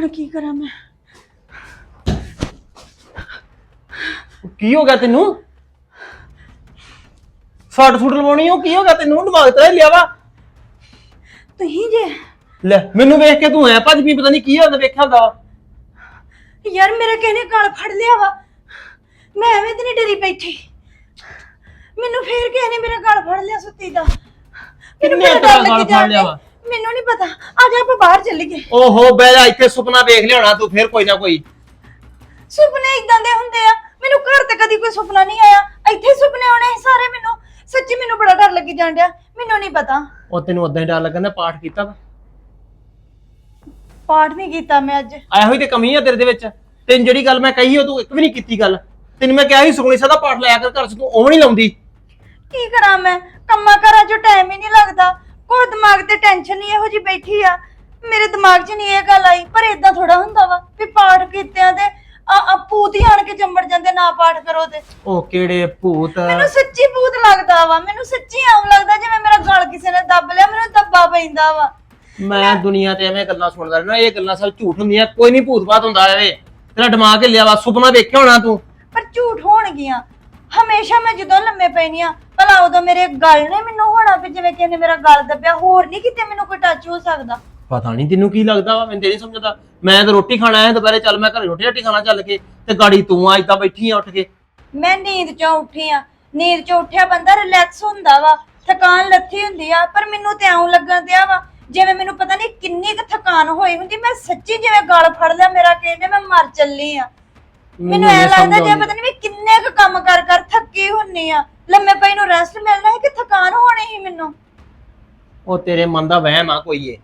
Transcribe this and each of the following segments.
ਹੁਣ ਕੀ ਕਰਾਂ ਮੈਂ? ਕੀ ਹੋ ਗਿਆ ਤੈਨੂੰ? ਸੱਟ ਸੁੱਟ ਲਵਾਉਣੀ ਉਹ ਕੀ ਹੋ ਗਿਆ ਤੈਨੂੰ? ਦਿਮਾਗ ਤੇ ਲਿਆ ਵਾ। ਤੁਸੀਂ ਜੇ। ਲੈ ਮੈਨੂੰ ਵੇਖ ਕੇ ਤੂੰ ਐ ਭੱਜ ਵੀ ਪਤਾ ਨਹੀਂ ਕੀ ਹੁੰਦਾ ਵੇਖਿਆ ਹੁੰਦਾ ਵਾ। ਯਾਰ ਮੇਰਾ ਕਿਹਨੇ ਗਲ ਫੜ ਲਿਆ ਵਾ? ਮੈਂ ਐਵੇਂ ਤੇ ਨਹੀਂ ਡਰੀ ਬੈਠੀ। ਮੈਨੂੰ ਫੇਰ ਕਿਸੇ ਨੇ ਮੇਰਾ ਗਲ ਫੜ ਲਿਆ ਸੁੱਤੀ ਦਾ? ਮੈਨੂੰ ਕਿੰਨੇ ਬੜਾ ਤੇਰਾ ਗਲ ਫੜ ਲਿਆ। ਵਾ? ਮੈਨੂੰ ਨਹੀਂ ਪਤਾ। ਆ ਜਾ ਆਪਾਂ ਬਾਹਰ ਚੱਲੀਏ। ਓਹੋ ਜਾ ਇੱਥੇ ਸੁਪਨਾ ਵੇਖ ਲਿਆਉਣਾ ਤੂੰ ਫੇਰ ਕੋਈ ਨਾ ਕੋਈ। ਸੁਪਨੇ ਇਦਾਂ ਦੇ ਹੁੰਦੇ ਆ। ਮੈਨੂੰ ਘਰ ਤੇ ਕਦੀ ਕੋਈ ਸੁਪਨਾ ਨਹੀਂ ਆਇਆ। ਇੱਥੇ ਸੁਪਨੇ ਆਉਣੇ ਸੀ ਸਾਰੇ ਮੈਨੂੰ। ਸੱਚੀ ਮੈਨੂੰ ਬੜਾ ਡਰ ਲੱਗੀ ਜਾਣ ਡਿਆ। ਮੈਨੂੰ ਨਹੀਂ ਪਤਾ। ਉਹ ਤੈਨੂੰ ਉਦਾਂ ਹੀ ਡਰ ਲੱਗਣ ਦਾ ਪਾਠ ਕੀਤਾ ਵਾ। ਪਾਠ ਨਹੀਂ ਕੀਤਾ ਮੈਂ ਅੱਜ। ਆਇਆ ਹੋਈ ਤੇ ਕਮੀ ਆ ਤੇਰੇ ਦੇ ਵਿੱਚ। ਤੈਨੂੰ ਜਿਹੜੀ ਗੱਲ ਮੈਂ ਕਹੀ ਉਹ ਤੂੰ ਇੱਕ ਵੀ ਨਹੀਂ ਕੀਤੀ ਗੱਲ। ਤੈਨੂੰ ਮੈਂ ਕਿਹਾ ਸੀ ਸੁਖਣੀ ਸਾਹਿਬ ਦਾ ਪਾਠ ਲਾਇਆ ਕਰ ਘਰ ਚ ਤੂੰ ਉਹ ਨਹੀਂ ਲਾਉਂਦੀ। ਕੀ ਕਰਾਂ ਮੈਂ? ਕੰਮਾਂ ਕਰਾਂ ਜੋ ਟਾਈਮ ਹੀ ਨਹੀਂ ਲੱਗਦਾ। ਟੈਨਸ਼ਨ ਨਹੀਂ ਇਹੋ ਜੀ ਬੈਠੀ ਆ। ਮੇਰੇ ਦਿਮਾਗ 'ਚ ਨਹੀਂ ਇਹ ਗੱਲ ਆਈ ਪਰ ਇਦਾਂ ਥੋੜਾ ਹੁੰਦਾ ਵਾ ਵੀ ਪਾਠ ਕੀਤਿਆਂ ਤੇ ਆ ਆ ਭੂਤ ਹੀ ਆਣ ਕੇ ਚੰਬੜ ਜਾਂਦੇ ਨਾ ਪਾਠ ਕਰੋ ਤੇ। ਉਹ ਕਿਹੜੇ ਭੂਤ? ਮੈਨੂੰ ਸੱਚੀ ਭੂਤ ਲੱਗਦਾ ਵਾ ਮੈਨੂੰ ਸੱਚੀ ਆਉਂ ਲੱਗਦਾ ਜਿਵੇਂ ਮੇਰਾ ਗਲ ਕਿਸੇ ਨੇ ਦੱਬ ਲਿਆ ਮੈਨੂੰ ਦੱਬਾ ਪੈਂਦਾ ਵਾ। ਮੈਂ ਦੁਨੀਆ ਤੇ ਐਵੇਂ ਗੱਲਾਂ ਸੁਣਦਾ ਰਹਿਣਾ ਇਹ ਗੱਲਾਂ ਸਭ ਝੂਠ ਹੁੰਦੀਆਂ ਕੋਈ ਨਹੀਂ ਭੂਤ ਬਾਤ ਹੁੰਦਾ ਐਵੇਂ। ਤੇਰਾ ਦਿਮਾਗ ਹਿੱਲਿਆ ਵਾ ਸੁਪਨਾ ਵੇਖਿਆ ਹੋਣਾ ਤੂੰ? ਪਰ ਝੂਠ ਹੋਣਗੀਆਂ ਹਮੇਸ਼ਾ ਮੈਂ ਜਦੋਂ ਲੰਮੇ ਪੈਣੀ ਆ ਭਲਾ ਉਦੋਂ ਮੇਰੇ ਗਲ ਨੇ ਮੈਨੂੰ ਹੋਣਾ ਵੀ ਜਿਵੇਂ ਕਿਸੇ ਨੇ ਮੇਰਾ ਗਲ ਦੱਬਿਆ ਹੋਰ ਨਹੀਂ ਕਿਤੇ ਮੈਨੂੰ ਕੋਈ ਟੱਚ ਹੋ ਸਕਦਾ। ਪਤਾ ਨਹੀਂ ਤੈਨੂੰ ਕੀ ਲੱਗਦਾ ਵਾ ਮੈਨੂੰ ਤੇ ਨਹੀਂ ਸਮਝਦਾ। ਮੈਂ ਤਾਂ ਰੋਟੀ ਖਾਣਾ ਆਇਆ ਦੁਪਹਿਰੇ ਚੱਲ ਮੈਂ ਘਰੇ ਰੋਟੀ ਰਾਟੀ ਖਾਣਾ ਚੱਲ ਕੇ ਤੇ ਗਾੜੀ ਤੂੰ ਆ ਏਦਾਂ ਬੈਠੀ ਆ ਉੱਠ ਕੇ। ਮੈਂ ਨੀਂਦ ਚੋਂ ਉੱਠੀ ਆ ਨੀਂਦ ਚੋਂ ਉੱਠਿਆ ਬੰਦਾ ਰਿਲੈਕਸ ਹੁੰਦਾ ਵਾ ਥਕਾਨ ਲੱਥੀ ਹੁੰਦੀ ਆ ਪਰ ਮੈਨੂੰ ਤੇ ਆਉਂ ਲੱਗਣ ਦਿਆ ਵਾ ਜਿਵੇਂ ਮੈਨੂੰ ਪਤਾ ਨਹੀਂ ਕਿੰਨੀ ਕੁ ਥਕਾਨ ਹੋਈ ਹੁੰਦੀ ਮੈਂ ਸੱਚੀ ਜਿਵੇਂ ਗਲ ਫੜ ਲਿਆ ਮੇਰਾ ਕਹਿੰਦੇ ਮੈਂ ਮਰ ਚੱਲੀ ਆ। ਮੈਨੂੰ ਐ ਲੱਗਦਾ ਆਉਂਦੀ। ਪਤਾ ਨਹੀਂ ਮੈਂ ਕਿੰਨੇ ਕੁ ਕੰਮ ਕਰ ਕਰ ਥੱਕੀ ਹੁੰਨੀ ਆ। ਲੰਮੇ ਪਈ ਨੂੰ ਰੈਸਟ ਮਿਲਣਾ ਹੈ ਕਿ ਥਕਾਨ ਹੋਣੀ ਸੀ ਮੈਨੂੰ? ਉਹ ਤੇਰੇ ਮਨ ਦਾ ਵਹਿਮ ਆ ਕੋਈ ਏ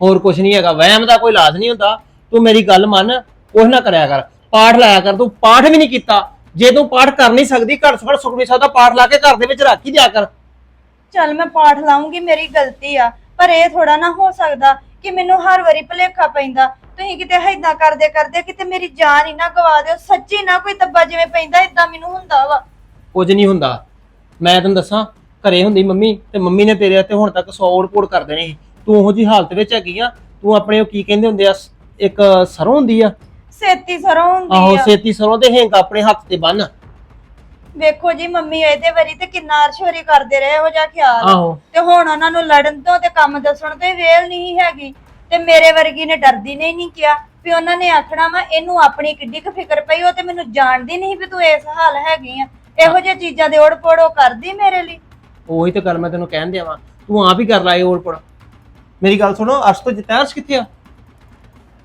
ਹੋਰ ਕੁਝ ਨਹੀਂ ਹੈਗਾ। ਵਹਿਮ ਦਾ ਕੋਈ ਇਲਾਜ ਨਹੀਂ ਹੁੰਦਾ। ਤੂੰ ਮੇਰੀ ਗੱਲ ਮੰਨ ਕੁਛ ਨਾ ਕਰਿਆ ਕਰ। ਪਾਠ ਲਾਇਆ ਕਰ। ਤੂੰ ਪਾਠ ਵੀ ਨਹੀਂ ਕੀਤਾ। ਜੇ ਤੂੰ ਪਾਠ ਕਰ ਨਹੀਂ ਸਕਦੀ ਘਰ ਸਫੜ ਸੁਖਮਨੀ ਸਾਹਿਬ ਦਾ ਪਾਠ ਲਾ ਕੇ ਘਰ ਦੇ ਵਿੱਚ ਰੱਖ ਹੀ ਦਿਆ ਕਰ। ਚੱਲ ਮੈਂ ਪਾਠ ਲਾਉਂਗੀ ਮੇਰੀ ਗਲਤੀ ਆ। ਪਰ ਇਹ ਥੋੜਾ ਨਾ ਹੋ ਸਕਦਾ। ਕਿ ਮੈਨੂੰ ਹਰ ਵਾਰੀ ਭੁਲੇਖਾ ਪੈਂਦਾ। ਤੁਸੀਂ ਕਿਤੇ ਏਦਾਂ ਕਰਦੇ ਕਰਦੇ ਕਿਤੇ ਮੇਰੀ ਜਾਨ ਹੀ ਨਾ ਗਵਾ ਦਿਓ। ਸੱਚੀ ਨਾ ਕੋਈ ਤੱਬਾ ਜਿਵੇਂ ਪੈਂਦਾ ਇਦਾਂ ਮੈਨੂੰ ਹੁੰਦਾ ਵਾ। ਕੁਝ ਨਹੀਂ ਹੁੰਦਾ। ਮੈਂ ਤੈਨੂੰ ਦੱਸਾਂ ਘਰੇ ਹੁੰਦੀ ਮੰਮੀ ਤੇ ਮੰਮੀ ਨੇ ਤੇਰੇ ਉੱਤੇ ਹੁਣ ਤੱਕ 100 ਰਿਪੋਰਟ ਕਰ ਦੇਣੀ ਸੀ। ਤੂੰ ਉਹੋ ਜੀ ਹਾਲਤ ਵਿੱਚ ਹੈਗੀ ਆ ਤੂੰ ਆਪਣੇ ਉਹ ਕੀ ਕਹਿੰਦੇ ਹੁੰਦੇ ਆ ਇੱਕ ਸਰੋਂ ਹੁੰਦੀ ਆ। ਸੇਤੀ ਸਰੋਂ ਆਹੋ ਹੁੰਦੀ ਆ। ਸੇਤੀ ਸਰੋਂ ਦੇ ਹਿੰਗ ਆਪਣੇ ਹੱਥ ਤੇ ਬੰਨ। ਵੇਖੋ ਜੀ ਮੰਮੀ ਇਹਦੇ ਵਾਰੀ ਤੇ ਕਿੰਨਾ ਅਰਸ਼ਵਰੀ ਕਰਦੇ ਰਹੇ ਇਹੋ ਜਿਹਾ ਖਿਆਲ। ਆਹੋ। ਤੇ ਹੁਣ ਉਹਨਾਂ ਨੂੰ ਲੜਨ ਤੋਂ ਤੇ ਕੰਮ ਦੱਸਣ ਤੋਂ ਹੀ ਵੇਲ ਨਹੀਂ ਹੈਗੀ। ਤੇ ਮੇਰੇ ਵਰਗੀ ਨੇ ਡਰਦੀ ਨੇ ਨਹੀਂ ਕਿਹਾ ਵੀ ਉਹਨਾਂ ਨੇ ਆਖਣਾ ਵਾ ਇਹਨੂੰ ਆਪਣੀ ਕਿੱਡੀ ਕੁ ਫਿਕਰ ਪਈ ਉਹ ਤੇ ਮੈਨੂੰ ਜਾਣਦੀ ਨਹੀਂ ਵੀ ਤੂੰ ਇਸ ਹਾਲ ਹੈਗੀ ਆ। ਇਹੋ ਜਿਹੀਆਂ ਚੀਜ਼ਾਂ ਦੇ ਓੜ ਪੋੜੋ ਕਰਦੀ ਮੇਰੇ ਲਈ। ਉਹੀ ਤਾਂ ਗੱਲ ਮੈਂ ਤੈਨੂੰ ਕਹਿਣ ਦਿਆ ਵਾਂ। ਤੂੰ ਆਪ ਹੀ ਕਰ ਲਾਏ ਹੋਰ ਪੜ ਮੇਰੀ ਗੱਲ ਸੁਣੋ ਅਰਸ਼ ਤੋਂ ਜਿੱਤਾ ਅਰਸ਼ ਕਿੱਥੇ ਆ?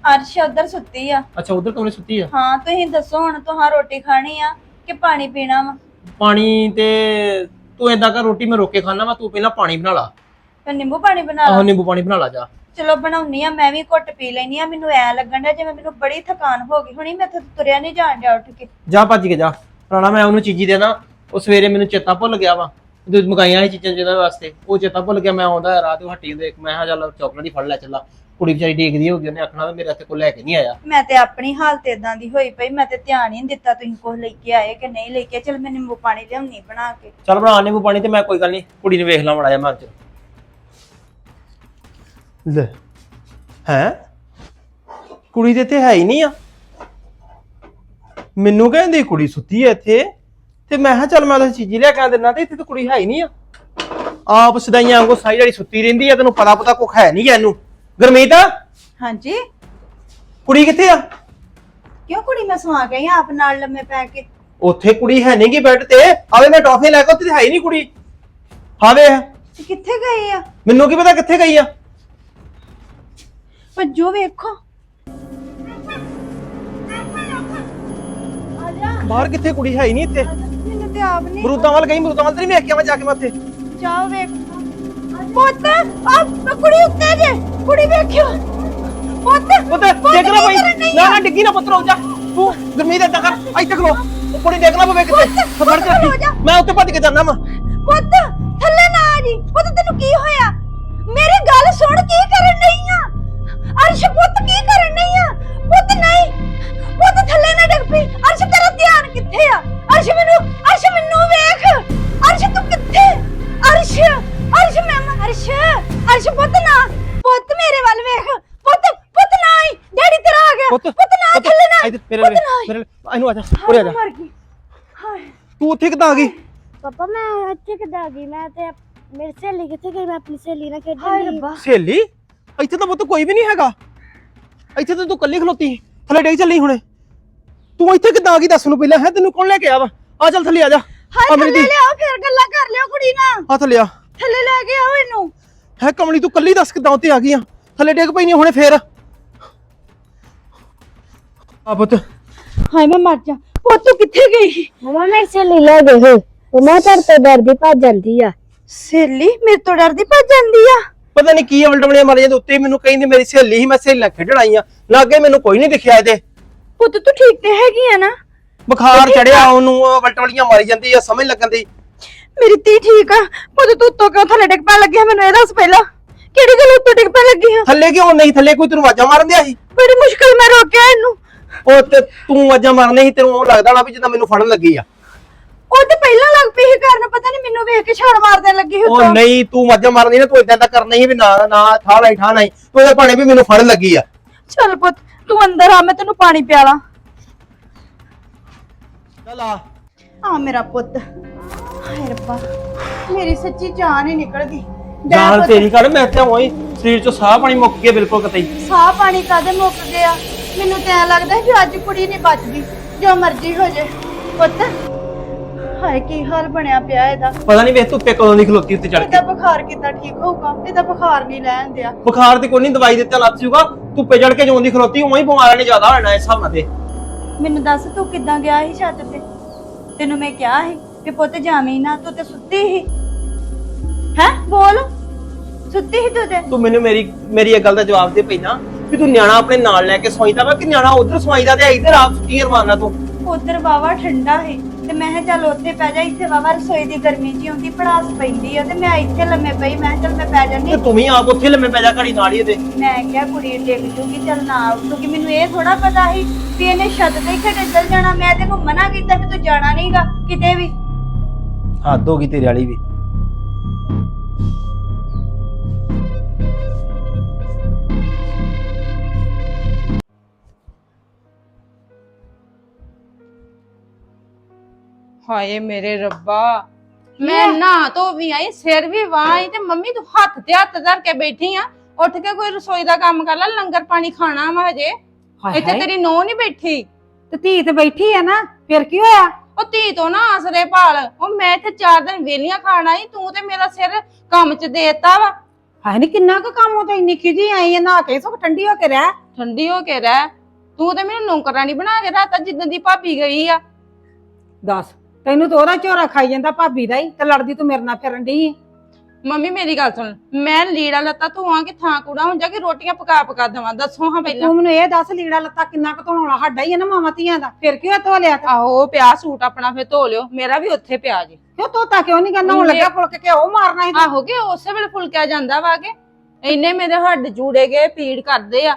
ਅਰਸ਼ ਉਧਰ ਸੁੱਤੀ ਆ। ਅੱਛਾ ਉਧਰ ਕਮਰੇ ਸੁੱਤੀ ਆ? ਹਾਂ ਤੁਸੀਂ ਦੱਸੋ ਹੁਣ ਤੁਹਾਂ ਰੋਟੀ ਖਾਣੀ ਆ? ਕਿ ਪਾਣੀ ਪੀਣਾ ਵਾ? ਪਾਣੀ ਤੇ ਤੂੰ ਏਦਾਂ ਕਰ ਰੋਟੀ ਮੈਂ ਰੋਕ ਖਾਣਾ ਵਾ ਤੂੰ ਪਹਿਲਾਂ ਪਾਣੀ ਬਣਾ ਲਾ। ਤੇ ਨਿੰਬੂ ਪਾਣੀ ਬਣਾ ਆਹੋ ਲਾ ਨਿੰਬੂ ਪਾਣੀ ਬਣਾ ਲਾ ਜਾ। ਚਲੋ ਬਣਾਉਣੀ ਆ ਮੈਂ ਵੀ ਘੁੱਟ ਪੀ ਲੈਣੀ ਆ ਮੈਨੂੰ ਐ ਲੱਗਣ ਡਿਆ ਜਿਵੇਂ ਮੈਨੂੰ ਬੜੀ ਥਕਾਨ ਹੋ ਗਈ ਹੁਣੀ ਮੈਂ ਇੱਥੇ ਤੁਰਿਆ ਨਹੀਂ ਜਾਣ ਡਿਆ ਉੱਠ ਕੇ। ਜਾ ਭੱਜ ਕੇ ਜਾ। ਰਾਣਾ ਮੈਂ ਉਹਨੂੰ ਚੀਜ਼ੀ ਦੇਣਾ ਉਹ ਸਵੇਰੇ ਮੈਨੂੰ ਚੇਤਾ ਭੁੱਲ ਗਿਆ ਵਾ। ਤੂੰ ਮਗਾਈਆਂ ਸੀ ਚੀਜ਼ਾਂ ਜਿਹਦੇ ਵਾਸਤੇ ਉਹ ਚੇਤਾ ਭੁੱਲ ਗਿਆ ਮੈਂ ਆਉਂਦਾ ਰਾਤ ਨੂੰ ਹੱਟੀ ਦੇ ਮੈਂ ਕਿਹਾ ਚੱਲ ਚਾਕਲੇਟ ਹੀ ਫੜ ਲੈ ਚੱਲਾ। ਕੁੜੀ ਵਿਚਾਰੀ ਦੇਖਦੀ ਹੋਗੀ ਉਹਨੇ ਆਖਣਾ ਵੀ ਮੇਰੇ ਹੱਥੇ ਕੋਲ ਲੈ ਕੇ ਨਹੀਂ ਆਇਆ। ਮੈਂ ਤੇ ਆਪਣੀ ਹਾਲਤ ਇਦਾਂ ਦੀ ਹੋਈ ਪਈ ਮੈਂ ਤੇ ਧਿਆਨ ਹੀ ਨਹੀਂ ਦਿੱਤਾ ਤੁਸੀਂ ਕੁਝ ਲੈ ਕੇ ਆਏ ਕਿ ਨਹੀਂ ਲੈ ਕੇ ਚਲ ਮੈਂ ਨਿੰਬੂ ਪਾਣੀ ਲਿਆਉਣੀ ਬਣਾ ਕੇ। ਚੱਲ ਬਣਾ ਨਿੰਬੂ ਪਾਣੀ ਤੇ ਮੈਂ ਕੋਈ ਗੱਲ ਨਹੀਂ ਕੁੜੀ ਨੂੰ ਵੇਖ ਲਾਂ ਮੜਾ ਜਾ ਮੈਂ ਅੱਜ ਲੈ ਹੈ? ਕੁੜੀ ਤੇ ਹੈ ਹੀ ਨਹੀਂ ਆ। ਮੈਨੂੰ ਕਹਿੰਦੀ ਕੁੜੀ ਸੁੱਤੀ ਐ ਇੱਥੇ। ਤੇ ਮੈਂ ਕਿਹਾ ਚੱਲ ਮੈਂ ਉਹਦੀ ਚੀਜ਼ੀ ਲਿਆ ਕੇ ਦਿੰਦਾ ਤੇ ਇੱਥੇ ਤਾਂ ਕੁੜੀ ਹੈ ਹੀ ਨਹੀਂ ਆ। ਆਪ ਸਦਾਈਆਂ ਵਾਂਗੂ ਸਾਰੀ ਜਿਹੜੀ ਸੁੱਤੀ ਰਹਿੰਦੀ ਆ ਤੈਨੂੰ ਪਤਾ ਪਤਾ ਕੁਖ ਹੈ ਨਹੀਂ ਇਹਨੂੰ। ਗਰਮੀਤ? ਹਾਂਜੀ। ਕੁੜੀ ਕਿੱਥੇ ਆ? ਕਿਉਂ ਕੁੜੀ ਮੈਂ ਸਵਾ ਗਈ ਆਂ ਆਪ ਨਾਲ ਲੰਮੇ ਪੈ ਕੇ? ਉੱਥੇ ਕੁੜੀ ਹੈ ਨਹੀਂ ਗੀ ਬੈੱਡ ਤੇ। ਆਵੇ ਮੈਂ ਟੌਫੀ ਲੈ ਕੇ ਉੱਥੇ ਹੈ ਹੀ ਨਹੀਂ ਕੁੜੀ। ਹਾਂ ਵੇ ਤੇ ਕਿੱਥੇ ਗਏ ਆ? ਮੈਨੂੰ ਕੀ ਪਤਾ ਕਿੱਥੇ ਗਈ ਆ? ਪਰ ਜੋ ਵੇਖੋ। ਬਾਹਰ ਕਿੱਥੇ ਕੁੜੀ ਹੈ ਹੀ ਨਹੀਂ ਇੱਥੇ? ਤੇ ਆਪ ਨਹੀਂ ਮਰੂਦਾਂ ਵੱਲ ਗਈ ਮਰੂਦਾਂ ਵੱਲ ਤੇ ਨਹੀਂ ਵੇਖ ਕੇ ਆਵਾਂ ਜਾ ਕੇ ਮੈਂ ਉੱਥੇ ਜਾਓ ਵੇਖ ਪੁੱਤ ਆ ਕੁੜੀ ਉੱਤੇ ਜੇ ਕੁੜੀ ਵੇਖਿਓ ਪੁੱਤ ਪੁੱਤ ਦੇਖ ਲੈ ਭਾਈ ਨਾ ਨਾ ਡਿੱਗੀ ਨਾ ਪੁੱਤ ਰੁਕ ਜਾ ਤੂੰ ਗਰਮੀ ਦੇ ਏਦਾਂ ਕਰ ਇੱਥੇ ਖਲੋ ਉਹ ਕੁੜੀ ਦੇਖ ਲੈ ਪਵੇ ਕਿਤੇ ਫੜ ਕੇ ਹੋ ਜਾ। ਰੱਖੀ। ਮੈਂ ਉੱਤੇ ਭੱਜ ਕੇ ਜਾਣਾ ਵਾ ਪੁੱਤ ਥੱਲੇ ਨਾ ਆ ਜੀ ਪੁੱਤ ਤੈਨੂੰ ਕੀ ਹੋਇਆ ਮੇਰੀ ਗੱਲ ਸੁਣ ਕੀ ਕਰਨ ਨਹੀਂ ਆ ਅਰਸ਼ ਪੁੱਤ ਕੀ ਕਰਨ ਨਹੀਂ ਆ ਪੁੱਤ ਨਹੀਂ ਪੁੱਤ ਥੱਲੇ ਨਾ ਡਿੱਗ ਪਈ ਅਰਸ਼ ਤੇਰਾ ਧਿਆਨ ਕਿੱਥੇ ਆ ਮੇਰੇ ਲਈ- ਇਹਨੂੰ ਆ ਜਾ ਉਰੇ ਆ ਜਾ। ਮਰ ਗਈ। ਹਾਏ। ਤੂੰ ਉੱਥੇ ਕਿੱਦਾਂ ਆ ਗਈ? ਪਾਪਾ ਮੈਂ ਇੱਥੇ ਕਿੱਦਾਂ ਆ ਗਈ? ਮੈਂ ਤੇ ਮੇਰੀ ਸਹੇਲੀ ਕਿੱਥੇ ਗਈ? ਮੈਂ ਆਪਣੀ ਸਹੇਲੀ ਨਾਲ ਹਾਏ ਖੇਡਣ ਗਈ। ਰੱਬਾ। ਸਹੇਲੀ? ਇੱਥੇ ਤਾਂ ਪੁੱਤ ਕੋਈ ਵੀ ਨਹੀਂ ਹੈਗਾ। ਇੱਥੇ ਤਾਂ ਤੂੰ ਇਕੱਲੀ ਖਲੋਤੀ। ਸੀ। ਥੱਲੇ ਡੇਗ ਚੱਲੀ ਹੁਣੇ। ਤੂੰ ਇੱਥੇ ਕਿੱਦਾਂ ਆ ਗਈ? ਦੱਸ ਨੂੰ ਪਹਿਲਾਂ। ਹੈ ਤੈਨੂੰ ਕੌਣ ਲੈ ਕੇ ਆਇਆ ਵਾ? ਆ ਚੱਲ ਥੱਲੇ ਆ ਜਾ। ਹਾਏ ਆ ਮੇਰੀ ਥੱਲੇ ਧੀ। ਲਿਆਓ ਫਿਰ ਗੱਲਾਂ ਕਰ ਲਿਓ ਕੁੜੀ ਨਾਲ। ਆ ਥੱਲੇ ਆ। ਥੱਲੇ ਲੈ ਕੇ ਆਓ ਇਹਨੂੰ। ਹੈ ਕਮਲੀ ਤੂੰ ਕੱਲੀ ਦੱਸ ਕਿੱਦਾਂ ਉੱਤੇ ਆ ਗਈ ਆ? ਥੱਲੇ ਡੇਗ ਪਈ ਨਹੀਂ ਹੁਣੇ ਫੇਰ। ਆ ਪੁੱਤ। ਹਾਏ ਮੈਂ ਮਰ ਜਾ। ਪੁੱਤ ਤੂੰ ਕਿੱਥੇ ਗਈ? ਮਮਾ ਮੇਰੀ ਸਹੇਲੀ ਲੈ ਗਈ ਸੀ। ਮਮਾ ਤੇਰੇ ਤੋਂ ਡਰਦੀ ਭੱਜ ਜਾਂਦੀ ਆ। ਸੇਲੀ ਮੇਰੇ ਤੋਂ ਡਰਦੀ ਭੱਜ ਜਾਂਦੀ ਆ? ਪਤਾ ਨਹੀਂ ਕੀ ਵਲਟਵਲੇ ਮਾਰੇ ਜਾਂਦੇ ਉੱਤੇ ਮੈਨੂੰ ਕਹਿੰਦੀ ਮੇਰੀ ਸਹੇਲੀ ਸੀ ਮੈਂ ਸਹੇਲੀ ਨਾਲ ਖੇਡਣ ਆਈ ਆ। ਲਾਗੇ ਮੈਨੂੰ ਕੋਈ ਨਹੀਂ ਦਿਖਿਆ ਇਹਦੇ। ਪੁੱਤ ਤੂੰ ਠੀਕ ਤੇ ਹੈਗੀ ਆ ਨਾ? ਬੁਖਾਰ ਚੜਿਆ ਉਹਨੂੰ ਉਹ ਵਲਟਵਲੀਆਂ ਮਾਰੀ ਜਾਂਦੀ ਆ ਸਮਝ ਲੱਗਣ ਦੀ। ਮੇਰੀ ਧੀ ਠੀਕ ਆ। ਪੁੱਤ ਤੂੰ ਉੱਤੋਂ ਕਿਉਂ ਥੱਲੇ ਡਿੱਗ ਪੈਣ ਲੱਗਿਆ ਮੈਨੂੰ ਇਹ ਦੱਸ ਪਹਿਲਾਂ। ਕਿਹੜੀ ਗੱਲ ਉੱਤੋਂ ਡਿੱਗ ਪੈਣ ਲੱਗੀ ਆ? ਥੱਲੇ ਕਿਉਂ ਨਹੀਂ? ਥੱਲੇ ਕੋਈ ਤੈਨੂੰ ਆਵਾਜ਼ਾਂ ਮਾਰਨ ਦਿਆ ਸੀ? ਬੜੀ ਮੁਸ਼ਕਲ ਮੈਂ ਰੋਕਿਆ ਇਹਨੂੰ। ਉਹ ਤੇ ਤੂੰ ਆਵਾਜ਼ਾਂ ਮਾਰਨੇ ਸੀ ਤੈਨੂੰ ਉਹ ਲੱਗਦਾ ਨਾ ਵੀ ਜਿੱਦਾਂ ਮੈਨੂੰ ਫੜਨ ਲੱਗੀ ਆ। ਉਹ ਤੇ ਪਹਿਲਾਂ ਲੱਗ ਪਈ ਸੀ ਕਰਨ ਪਤਾ ਨਹੀਂ ਮੈਨੂੰ ਵੇਖ ਕੇ ਛਾੜ ਮਾਰ ਦੇਣ ਲੱਗੀ ਉਹ ਉੱਤੋਂ। ਨਹੀਂ ਤੂੰ ਆਵਾਜ਼ਾਂ ਮਾਰਨੀ ਨਾ ਤੂੰ ਇਦਾਂ ਦਾ ਕਰਨਾ ਹੀ ਵੀ ਨਾ ਨਾ ਠਾ ਲਈ ਠਾ ਨਹੀਂ। ਤੂੰ ਇਹਦੇ ਭਾਣੇ ਵੀ ਮੈਨੂੰ ਫੜਨ ਲੱਗੀ ਆ। ਚੱਲ ਪੁੱਤ ਤੂੰ ਅੰਦਰ ਆ ਮੈਂ ਤੈਨੂੰ ਪਾਣੀ ਪਿਆਲਾਂ। ਚੱਲ ਆ। ਆ ਮੇਰਾ ਪੁੱਤ। ਹਾਏ ਰੱਬਾ ਮੇਰੀ ਸੱਚੀ ਜਾਨ ਹੀ ਨਿਕਲ ਗਈ। ਲੈ ਜਾਨ ਪੁੱਤ, ਤੇਰੀ ਕਰ ਮੈਂ ਤੇ ਉਹੀ ਸਰੀਰ ਚੋਂ ਸਾਹ ਪਾਣੀ ਮੁੱਕ ਗਿਆ ਬਿਲਕੁਲ ਕਤਈ ਸਾਹ ਪਾਣੀ ਕਾਦੇ ਮੁੱਕ ਗਿਆ? ਮੈਨੂੰ ਤਾਂ ਐਂ ਲੱਗਦਾ ਕਿ ਅੱਜ ਕੁੜੀ ਨਹੀਂ ਬਚਦੀ ਜੋ ਮਰਜ਼ੀ ਹੋ ਜੇ। ਪੁੱਤ ਹਾਏ ਕੀ ਹਾਲ ਬਣਿਆ ਪਿਆ ਇਹਦਾ? ਪਤਾ ਨਹੀਂ ਵੇਖ ਧੁੱਪੇ ਕਦੋਂ ਦੀ ਖਲੋਤੀ ਉੱਤੇ ਚੜ ਇਹਦਾ ਕੇ ਬੁਖਾਰ ਕਿੱਦਾਂ ਠੀਕ ਹੋਊਗਾ? ਇਹਦਾ ਬੁਖਾਰ ਨਹੀਂ ਲੈਣ ਦਿਆ। ਬੁਖਾਰ ਦੀ ਕੋਈ ਨਹੀਂ ਦਵਾਈ ਦਿੱਤਾ ਲੱਤ ਜੂਗਾ। ਧੁੱਪੇ ਚੜ ਕੇ ਜਿਉਂ ਦੀ ਖਲੋਤੀ ਉਵੇਂ ਹੀ ਬਿਮਾਰਾਂ ਨੇ ਜ਼ਿਆਦਾ ਹੋਣਾ ਇਸ ਹਿਸਾਬ ਨਾਲ ਤੇ। ਮੈਨੂੰ ਦੱਸ ਤੂੰ ਕਿੱਦਾਂ ਗਿਆ ਸੀ ਛੱਤ ਤੇ? ਤੈਨੂੰ ਮੈਂ ਕਿਹਾ ਸੀ ਕਿ ਪੁੱਤ ਜਾਵੀਂ ਨਾ ਤੂੰ ਤੇ ਸੁੱਤੀ ਸੀ। ਹੈ? ਬੋਲ। ਸੁੱਤੀ ਸੀ ਤੂੰ ਤੇ? ਤੂੰ ਮੈਨੂੰ ਮੇਰੀ ਮੇਰੀ ਇਹ ਗੱਲ ਦਾ ਜਵਾਬ ਦੇ ਪਹਿਲਾਂ ਵੀ ਤੂੰ ਨਿਆਣਾ ਆਪਣੇ ਨਾਲ ਲੈ ਕੇ ਸੌਂਈਦਾ ਵਾ ਕਿ ਨਿਆਣਾ ਉਧਰ ਸੌਂਈਦਾ ਤੇ ਇੱਧਰ ਆਪ ਛੁੱਟੀਆਂ ਮਾਰਨਾ ਤੂੰ? ਉਧਰ ਵਾਵਾ ਠੰਡਾ ਹੈ ਤੇ ਮੈਂ ਕਿਹਾ ਚੱਲ ਉੱਥੇ ਪੈ ਜਾ ਇੱਥੇ ਵਾਵਾ ਰਸੋਈ ਦੀ ਗਰਮੀ ਜੀ ਹੁੰਦੀ ਪੜਾਸ ਪੈਂਦੀ ਆ ਤੇ ਮੈਂ ਇੱਥੇ ਲੰਮੇ ਪਈ ਮੈਂ ਕਿਹਾ ਚੱਲ ਮੈਂ ਪੈ ਜਾਂਦੀ। ਤੇ ਤੂੰ ਵੀ ਆਪ ਉੱਥੇ ਲੰਮੇ ਪੈ ਜਾ ਘੜੀ ਨਾਲ ਹੀ ਇਹਦੇ ਮੈਂ ਕਿਹਾ ਕੁੜੀ ਡਿੱਗ ਜੂਗੀ ਚੱਲ ਨਾ ਕਿਉਂਕਿ ਮੈਨੂੰ ਇਹ ਥੋੜਾ ਪਤਾ ਸੀ ਵੀ ਇਹਨੇ ਛੱਤ ਤੇ ਖੜੇ ਚੱਲ ਜਾਣਾ ਮੈਂ ਤੇ ਨੂੰ ਮਨਾ ਕੀਤਾ ਕਿ ਤੂੰ ਜਾਣਾ ਨਹੀਂਗਾ ਕਿਤੇ ਵੀ। ਹੱਦ ਹੋ ਗਈ ਤੇਰੇ ਵਾਲੀ ਵੀ। ਹਾਏ ਮੇਰੇ ਰੱਬਾ। ਮੈਂ ਨਾ ਧੋ ਵੀ ਆਈ ਸਿਰ ਵੀ ਵਾਹੀ ਤੇ ਮੰਮੀ ਤੂੰ ਹੱਥ ਤੇ ਹੱਥ ਧਰ ਕੇ ਬੈਠੀ ਆ। ਉੱਠ ਕੇ ਕੋਈ ਰਸੋਈ ਦਾ ਕੰਮ ਕਰ ਲੈ ਲੰਗਰ ਪਾਣੀ ਖਾਣਾ ਵਾ ਹਜੇ। ਹਾਏ ਇੱਥੇ ਹਾਏ, ਤੇਰੀ ਨੋ ਨਹੀਂ ਬੈਠੀ। ਤੇ ਧੀ ਤੇ ਬੈਠੀ ਆ ਨਾ ਫਿਰ ਕੀ ਹੋਇਆ? ਉਹ ਧੀ ਤੋਂ ਨਾ ਆਸਰੇ ਭਾਲ। ਉਹ ਮੈਂ ਇੱਥੇ ਚਾਰ ਦਿਨ ਵੇਲੀਆਂ ਖਾਣਾ ਹੀ ਤੂੰ ਤੇ ਮੇਰਾ ਸਿਰ ਕੰਮ 'ਚ ਦੇਤਾ ਵਾ। ਹਾਏ ਨੀ ਕਿੰਨਾ ਕੁ ਕੰਮ ਉਹ ਤਾਂ ਇੰਨੀ ਖਿਜੀ ਆਈ ਆ ਨਾ ਕੇ ਸਭ ਠੰਡੀ ਹੋ ਕੇ ਰਹਿ। ਠੰਡੀ ਹੋ ਕੇ ਰਹਿ। ਤੂੰ ਤੇ ਮੈਨੂੰ ਨੌਕਰਾਨੀ ਬਣਾ ਕੇ ਰਾਤਾ ਜਿੱਦਾਂ ਦੀ ਭਾਬੀ ਗਈ ਆ। ਦੱਸ। ਤੈਨੂੰ ਤਾਂ ਉਹਦਾ ਝੋਰਾ ਖਾਈ ਜਾਂਦਾ ਭਾਬੀ ਦਾ ਹੀ ਤੇ ਲੜਦੀ ਤੂੰ ਮੇਰੇ ਨਾਲ ਫਿਰਨ ਡਈ ਮੰਮੀ ਮੇਰੀ ਗੱਲ ਸੁਣ ਮੈਂ ਲੀੜਾ ਲੱਤਾ ਧੋਵਾਂ ਕਿ ਥਾਂ ਕੂੜਾ ਹੁਣ ਜਾ ਕੇ ਰੋਟੀਆਂ ਪਕਾ ਪਕਾ ਦੇਵਾਂ? ਦੱਸੋ ਹਾਂ ਪਹਿਲਾਂ। ਤੂੰ ਮੈਨੂੰ ਇਹ ਦੱਸ ਲੀੜਾ ਲੱਤਾ ਕਿੰਨਾ ਕੁ ਧੋਣਾ ਸਾਡਾ ਹੀ ਆ ਨਾ ਮਾਵਾਂ ਧੀਆਂ ਦਾ। ਫਿਰ ਕਿਉਂ ਧੋ ਲਿਆ ਤਾ? ਆਹੋ ਉਹ ਪਿਆ ਸੂਟ ਆਪਣਾ ਫੇ ਧੋ ਲਿਓ। ਮੇਰਾ ਵੀ ਉੱਥੇ ਪਿਆ ਜੀ। ਕਿਉਂ ਧੋਤਾ? ਕਿਉਂ ਨਹੀਂ ਕਰਨਾ ਹੁਣ ਲੱਗਿਆ ਫੁਲਕ ਕੇ ਉਹ ਮਾਰਨਾ ਸੀ ਆਹੋ ਕਿ ਉਸੇ ਵੇਲੇ ਫੁਲਕਿਆ ਜਾਂਦਾ ਵਾ ਕਿ? ਇੰਨੇ ਮੇਰੇ ਹੱਡ ਜੂੜੇ ਗਏ ਪੀੜ ਕਰਦੇ ਆ।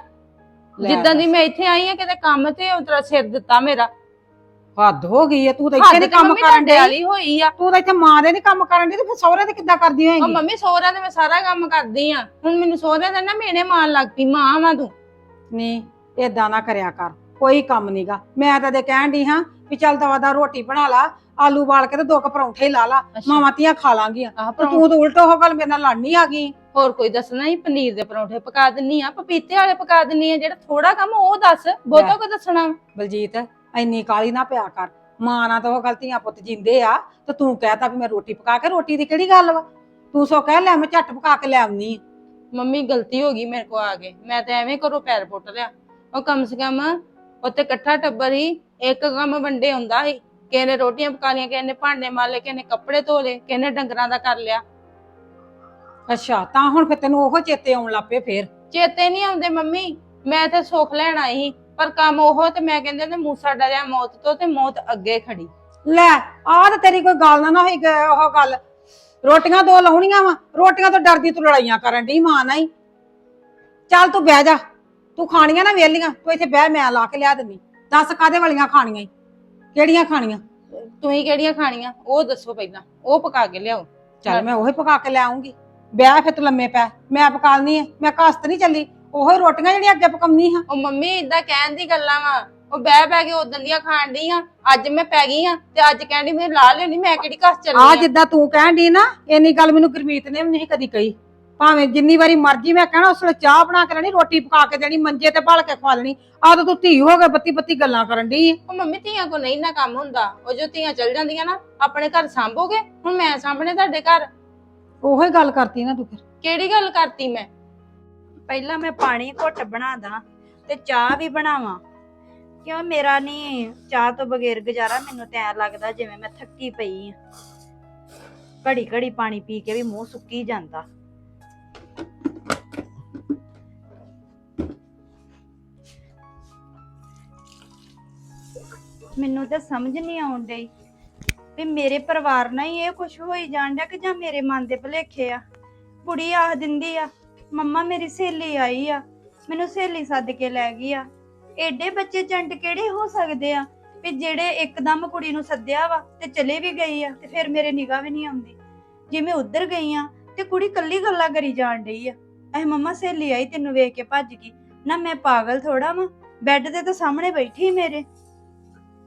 ਲੈ ਜਿੱਦਾਂ ਦੀ ਮੈਂ ਇੱਥੇ ਆਈ ਆ ਕਿਤੇ ਕੰਮ ਤੇ ਉਤਰਾ ਸਿਰ ਦਿੱਤਾ ਮੇਰਾ। ਹੱਦ ਹੋ ਗਈ ਆ ਤੂੰ ਤਾਂ ਇੱਥੇ ਨਹੀਂ ਕੰਮ ਕਰਨ ਡਈ। ਵਾਲੀ ਹੋਈ ਆ। ਤੂੰ ਤਾਂ ਇੱਥੇ ਮਾਂ ਦੇ ਨਹੀਂ ਕੰਮ ਕਰਨ ਡਈ ਤੇ ਫਿਰ ਸਹੁਰੇ ਦੇ ਕਿੱਦਾਂ ਕਰਦੀ ਉਹ ਹੋਏਗੀ? ਮੰਮੀ ਸੋਹਰਾ ਤੇ ਮੈਂ ਸਾਰਾ ਕੰਮ ਕਰਦੀ ਆ। ਹੁਣ ਮੈਨੂੰ ਸੋਹਰੇ ਦੇ ਨਾ ਮੇਨੇ ਮਾਨ ਲੱਗ ਪਈ ਮਾਂ ਵਾਂ ਤੂੰ। ਨਹੀਂ ਏਦਾਂ ਨਾ ਕਰਿਆ ਕਰ ਕੋਈ ਕੰਮ ਨਹੀਂਗਾ ਮੈਂ ਤਾਂ ਦੇ ਕਹਿਣ ਦੀ ਹਾਂ ਵੀ ਚੱਲ ਦਵਾ ਦਾ ਰੋਟੀ ਬਣਾ ਲਾ ਆਲੂ ਬਾਲ ਕੇ ਤੇ ਦੋ ਕ ਪਰੌਂਠੇ ਲਾ ਲਾ ਮਾਵਾਂ ਧੀਆਂ ਖਾ ਲਾਂਗੀਆਂ। ਆਹ ਤੇ ਤੂੰ ਤਾਂ ਉਲਟੋ ਹੋ ਗੱਲ ਮੇਰੇ ਨਾਲ ਲੜਨੀ ਆ ਗਈ। ਹੋਰ ਕੋਈ ਦੱਸਣਾ ਹੀ ਪਨੀਰ ਦੇ ਪਰੌਂਠੇ ਪਕਾ ਦਿੰਨੀ ਆ ਪਪੀਤੇ ਵਾਲੇ ਪਕਾ ਦਿੰਨੀ ਆ ਜਿਹੜਾ ਥੋੜਾ ਕੰਮ ਉਹ ਦੱਸ ਬਹੁਤਾ ਕੋ ਦੱਸਣਾ? ਬਲਜੀਤ ਇੰਨੀ ਕਾਲੀ ਨਾ ਪਿਆ ਕਰ। ਮਾਂ ਨਾਲ ਤਾਂ ਉਹ ਗਲਤੀਆਂ ਪੁੱਤ ਜਿੰਦੇ ਆ ਤੇ ਤੂੰ ਕਹਿਤਾ ਵੀ ਮੈਂ ਰੋਟੀ ਪਕਾ ਕੇ ਰੋਟੀ ਦੀ ਕਿਹੜੀ ਗੱਲ ਵਾ? ਤੂੰ ਸੋ ਕਹਿ ਲੈ ਮੈਂ ਝੱਟ ਪਕਾ ਕੇ ਲੈ ਆਉਣੀ ਮੰਮੀ ਗਲਤੀ ਹੋ ਗਈ ਮੇਰੇ ਕੋ ਆ ਕੇ। ਮੈਂ ਤਾਂ ਐਵੇਂ ਕਰੋ ਪੈਰ ਪੁੱਟ ਲਿਆ। ਉਹ ਕਮ ਸੇ ਕਮ ਉੱਤੇ ਇਕੱਠਾ ਟੱਬਰ ਹੀ ਇੱਕ ਕੰਮ ਵੰਡੇ ਹੁੰਦਾ ਸੀ। ਕਿਸੇ ਨੇ ਰੋਟੀਆਂ ਪਕਾ ਲਈਆਂ ਕਿਸੇ ਨੇ ਭਾਂਡੇ ਮਾਲੇ ਕਿਸੇ ਨੇ ਕੱਪੜੇ ਧੋ ਲਏ ਕਿਸੇ ਨੇ ਡੰਗਰਾਂ ਦਾ ਕਰ ਲਿਆ। ਅੱਛਾ ਤਾਂ ਹੁਣ ਫਿਰ ਤੈਨੂੰ ਉਹ ਚੇਤੇ ਆਉਣ ਲੱਪੇ ਫੇਰ? ਚੇਤੇ ਨਹੀਂ ਆਉਂਦੇ ਮੰਮੀ। ਮੈਂ ਤੇ ਸੁੱਖ ਲੈਣ ਆਈ ਸੀ। ਪਰ ਕੰਮ ਉਹ ਤੇ ਮੈਂ ਕਹਿੰਦੇ ਨੇ ਮੂਸਾ ਡਰਿਆ ਮੌਤ ਤੋਂ ਤੇ ਮੌਤ ਅੱਗੇ ਖੜੀ। ਲੈ ਆਹ ਤਾਂ ਤੇਰੀ ਕੋਈ ਗੱਲ ਨਾ ਨਾ ਹੋਈ ਗ- ਉਹ ਗੱਲ। ਰੋਟੀਆਂ ਦੋ ਲਾਉਣੀਆਂ ਵਾ ਰੋਟੀਆਂ ਤੋਂ ਡਰਦੀ ਤੂੰ ਲੜਾਈਆਂ ਕਰਨ ਦੀ ਮਾਂ ਨਾਲ ਹੀ। ਚੱਲ ਤੂੰ ਬਹਿ ਜਾ ਤੂੰ ਖਾਣੀਆਂ ਨਾ ਵੇਲੀਆਂ ਤੂੰ ਇੱਥੇ ਬਹਿ ਮੈਂ ਲਾ ਕੇ ਲਿਆ ਦਿੰਦੀ। ਦੱਸ ਕਾਦੇ ਵਾਲੀਆਂ ਖਾਣੀਆਂ ਈ? ਕਿਹੜੀਆਂ ਖਾਣੀਆਂ? ਤੁਸੀਂ ਕਿਹੜੀਆਂ ਖਾਣੀਆਂ? ਉਹ ਦੱਸੋ ਪਹਿਲਾਂ ਉਹ ਪਕਾ ਕੇ ਲਿਆਓ। ਚੱਲ ਮੈਂ ਉਹੀ ਪਕਾ ਕੇ ਲੈ ਆਉਂਗੀ ਵਿਆਹ ਫਿਰ ਤੂੰ ਲੰਮੇ ਪੈ ਮੈਂ ਪਕਾਲਨੀ ਐ ਮੈਂ ਕਾਸਤ ਨਹੀਂ ਚੱਲੀ। ਉਹੀ ਰੋਟੀਆਂ ਜਿਹੜੀਆਂ ਅੱਗੇ ਪਕਾਉਣੀ ਹਾਂ ਉਹ ਮੰਮੀ ਇਦਾਂ ਕਹਿਣ ਦੀ ਗੱਲਾਂ ਵਾ। ਉਹ ਬਹਿ ਬਹਿ ਕੇ ਉਦੋਂ ਦੀਆਂ ਖਾਣ ਡਈ ਆ। ਅੱਜ ਮੈਂ ਪੈ ਗਈ ਆ ਤੇ ਅੱਜ ਕਹਿੰਦੀ ਮੈਂ ਲਾ ਲੈਣੀ ਮੈਂ ਕਿਹੜੀ ਘਰ ਚੱਲੀ ਆ ਆ। ਜਿੱਦਾਂ ਤੂੰ ਕਹਿਣ ਦੀ ਨਾ ਇੰਨੀ ਗੱਲ ਮੈਨੂੰ ਗੁਰਮੀਤ ਨੇ ਵੀ ਨਹੀਂ ਕਦੀ ਕਹੀ। ਭਾਵੇਂ ਜਿੰਨੀ ਵਾਰੀ ਮਰਜ਼ੀ ਮੈਂ ਕਹਿਣਾ ਉਸ ਵੇਲੇ ਚਾਹ ਬਣਾ ਕੇ ਲੈਣੀ ਰੋਟੀ ਪਕਾ ਕੇ ਦੇਣੀ ਮੰਜੇ ਤੇ ਭਲ ਕੇ ਖਵਾ ਲੈਣੀ। ਆ ਤਾਂ ਤੂੰ ਧੀ ਹੋ ਕੇ ਬੱਤੀ ਬੱਤੀ ਗੱਲਾਂ ਕਰਨ ਦੀ ਉਹ ਮੰਮੀ ਧੀਆਂ ਕੋ ਨਹੀਂ ਨਾ ਕੰਮ ਹੁੰਦਾ। ਉਹ ਜੋ ਧੀਆਂ ਚੱਲ ਜਾਂਦੀਆਂ ਨਾ ਆਪਣੇ ਘਰ ਸੰਭੋਗੇ? ਹੁਣ ਮੈਂ ਸਾਹਮਣੇ ਤੁਹਾਡੇ ਘਰ। ਉਹੋ ਹੀ ਗੱਲ ਕਰਤੀ ਨਾ ਤੂੰ ਫਿਰ। ਕਿਹੜੀ ਗੱਲ ਕਰਤੀ ਮੈਂ? ਪਹਿਲਾਂ ਮੈਂ ਪਾਣੀ ਘੁੱਟ ਬਣਾ ਦਾਂ ਤੇ ਚਾਹ ਵੀ ਬਣਾਵਾਂ। ਕਿਉਂ ਮੇਰਾ ਨਹੀਂ ਚਾਹ ਤੋਂ ਬਗੈਰ ਗੁਜ਼ਾਰਾ ਮੈਨੂੰ ਤਾਂ ਐਂ ਲੱਗਦਾ ਜਿਵੇਂ ਮੈਂ ਥੱਕੀ ਪਈ ਆ। ਘੜੀ ਘੜੀ ਪਾਣੀ ਪੀ ਕੇ ਵੀ ਮੂੰਹ ਸੁੱਕੀ ਜਾਂਦਾ। ਮੈਨੂੰ ਤਾਂ ਸਮਝ ਨਹੀਂ ਆਉਣ ਡਈ ਵੀ ਮੇਰੇ ਪਰਿਵਾਰ ਨਾਲ ਹੀ ਇਹ ਕੁਝ ਹੋਈ ਜਾਣ ਡਿਆ ਕਿ ਜਾਂ ਮੇਰੇ ਮਨ ਦੇ ਭੁਲੇਖੇ ਆ। ਕੁੜੀ ਆਖ ਦਿੰਦੀ ਆ ਮੰਮਾ ਮੇਰੀ ਸਹੇਲੀ ਆਈ ਆ। ਮੈਨੂੰ ਸਹੇਲੀ ਸੱਦ ਕੇ ਲੈ ਗਈ ਆ। ਏਡੇ ਬੱਚੇ ਜੰਟ ਕਿਹੜੇ ਹੋ ਸਕਦੇ ਆ ਵੀ ਜਿਹੜੇ ਇੱਕਦਮ ਕੁੜੀ ਨੂੰ ਸੱਦਿਆ ਵਾ ਤੇ ਚਲੇ ਵੀ ਗਈ ਆ ਤੇ ਫਿਰ ਮੇਰੇ ਨਿਗਾਹ ਵੀ ਨਹੀਂ ਆਉਂਦੀ। ਜੇ ਮੈਂ ਉੱਧਰ ਗਈ ਆ ਤੇ ਕੁੜੀ ਕੱਲੀ ਗੱਲਾਂ ਕਰੀ ਜਾਣ ਡਈ ਆ। ਐ ਮੰਮਾ ਸਹੇਲੀ ਆਈ ਤੈਨੂੰ ਵੇਖ ਕੇ ਭੱਜ ਗਈ। ਨਾ ਮੈਂ ਪਾਗਲ ਥੋੜਾ ਵਾਂ, ਬੈੱਡ ਤੇ ਤਾਂ ਸਾਹਮਣੇ ਬੈਠੀ ਮੇਰੇ।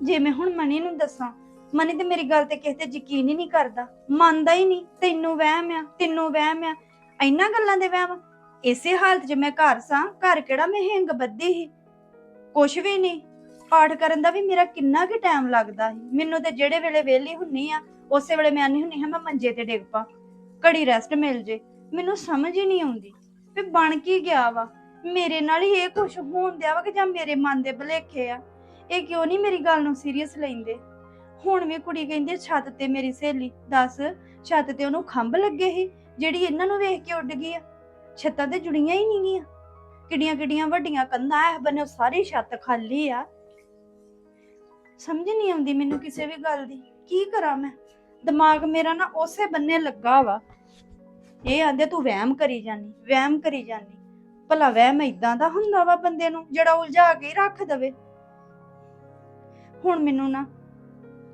ਜੇ ਮੈਂ ਹੁਣ ਮਨੀ ਨੂੰ ਦੱਸਾਂ, ਮਨੀ ਤੇ ਮੇਰੀ ਗੱਲ ਤੇ ਕਿਸੇ ਤੇ ਯਕੀਨ ਹੀ ਨਹੀਂ ਕਰਦਾ। ਮੰਨਦਾ ਹੀ ਨਹੀਂ, ਤੈਨੂੰ ਵਹਿਮ ਆ, ਤੈਨੂੰ ਵਹਿਮ ਆ। ਇੰਨਾ ਗੱਲਾਂ ਦੇ ਵਹਿਮ ਇਸੇ ਹਾਲਤ 'ਚ ਮੈਂ ਘਰ ਸਾਂ, ਘਰ ਕਿਹੜਾ ਮੈਂ ਹਿੰਗ ਬੱਧੀ ਸੀ? ਕੁਛ ਵੀ ਨਹੀਂ ਪਾਠ ਕਰਨ ਦਾ ਵੀ ਮੇਰਾ ਕਿੰਨਾ ਕੁ ਟਾਈਮ ਲੱਗਦਾ ਸੀ। ਮੈਨੂੰ ਤੇ ਜਿਹੜੇ ਵੇਲੇ ਵਿਹਲੀ ਹੁੰਨੀ ਆ, ਉਸੇ ਵੇਲੇ ਮੈਂ ਆਨੀ ਹੁੰਨੀ ਹਾਂ, ਮੈਂ ਮੰਜੇ ਤੇ ਡਿੱਗ ਪਾ। ਘੜੀ ਰੈਸਟ ਮਿਲ ਜੇ। ਮੈਨੂੰ ਸਮਝ ਹੀ ਨਹੀਂ ਆਉਂਦੀ ਵੀ ਬਣ ਕੀ ਗਿਆ ਵਾ। ਮੇਰੇ ਨਾਲ ਹੀ ਇਹ ਕੁਛ ਹੋਣ ਦਿਆ ਵਾ ਕਿ ਜਾਂ ਮੇਰੇ ਮਨ ਦੇ ਭੁਲੇਖੇ ਆ? ਇਹ ਕਿਉਂ ਨਹੀਂ ਮੇਰੀ ਗੱਲ ਨੂੰ ਸੀਰੀਅਸ ਲੈਂਦੇ? ਹੁਣ ਵੀ ਕੁੜੀ ਕਹਿੰਦੀ ਛੱਤ ਤੇ ਮੇਰੀ ਸਹੇਲੀ। ਦੱਸ, ਛੱਤ ਤੇ ਉਹਨੂੰ ਖੰਭ ਲੱਗੇ ਸੀ, ਜਿਹੜੀ ਇਹਨਾਂ ਨੂੰ ਵੇਖ ਕੇ ਉੱਡ ਗਈ ਆ? ਛੱਤਾਂ ਤੇ ਜੁੜੀਆਂ ਹੀ ਨਹੀਂ ਗੀਆਂ ਕਿੱਡੀਆਂ ਕਿੱਡੀਆਂ ਵੱਡੀਆਂ ਕੰਧਾਂ ਐ, ਬੰਨੇ ਸਾਰੀ ਛੱਤ ਖਾਲੀ ਆ। ਸਮਝ ਨਹੀਂ ਆਉਂਦੀ ਮੈਨੂੰ ਕਿਸੇ ਵੀ ਗੱਲ ਦੀ। ਕੀ ਕਰਾਂ ਮੈਂ? ਦਿਮਾਗ ਮੇਰਾ ਨਾ ਉਸੇ ਬੰਨੇ ਲੱਗਾ ਵਾ। ਇਹ ਆਂਦੇ ਤੂੰ ਵਹਿਮ ਕਰੀ ਜਾਨੀ, ਵਹਿਮ ਕਰੀ ਜਾਨੀ। ਭਲਾ ਵਹਿਮ ਇਦਾਂ ਦਾ ਹੁੰਦਾ ਵਾ ਬੰਦੇ ਨੂੰ, ਜਿਹੜਾ ਉਲਝਾ ਕੇ ਰੱਖ ਦਵੇ। ਹੁਣ ਮੈਨੂੰ ਨਾ